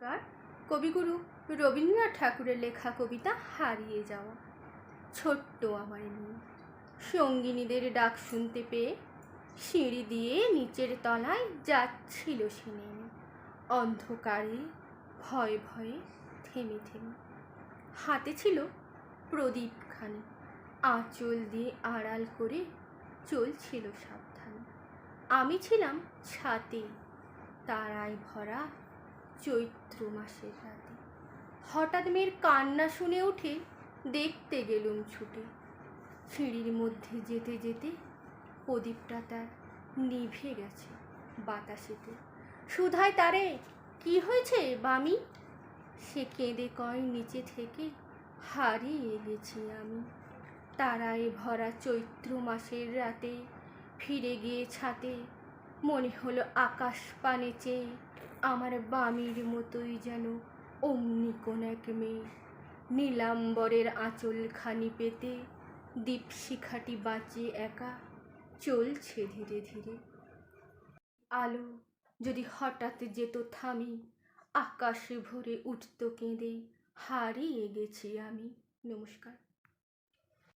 কার কবিগুরু রবীন্দ্রনাথ ঠাকুরের লেখা কবিতা হারিয়ে যাওয়া। ছোট্ট আমার মেয়ে সঙ্গিনীদের ডাক শুনতে পেয়ে সিঁড়ি দিয়ে নিচের তলায় যাচ্ছিল সে নেমে। অন্ধকারে ভয়ে ভয়ে থেমে থেমে। হাতে ছিল প্রদীপখানি, আঁচল দিয়ে আড়াল করে চলছিল সাবধানে। আমি ছিলাম ছাতে, তারায় ভরা চৈত্র মাসের রাতে। হঠাৎ মেয়ের কান্না শুনে উঠে দেখতে গেলুম ছুটে। সিঁড়ির মধ্যে যেতে যেতে প্রদীপটা তার নিভে গেছে বাতাসেতে। সুধায়, তারে, কি হয়েছে বামি? সে কেঁদে কয়, নিচে থেকে হারিয়ে গেছি আমি। তারায় ভরা চৈত্র মাসের রাতে ফিরে গিয়ে ছাতে মনে হলো আকাশ পানে চেয়ে, আমার বামির মতোই যেন অমনি কোন এক মেয়ে। নীলাম্বরের আঁচলখানি পেতে দীপশিখাটি বাঁচে একা, চলছে ধীরে ধীরে। আলো যদি হঠাৎ যেত থামি, আকাশে ভরে উঠত কেঁদে, হারিয়ে গেছি আমি। নমস্কার।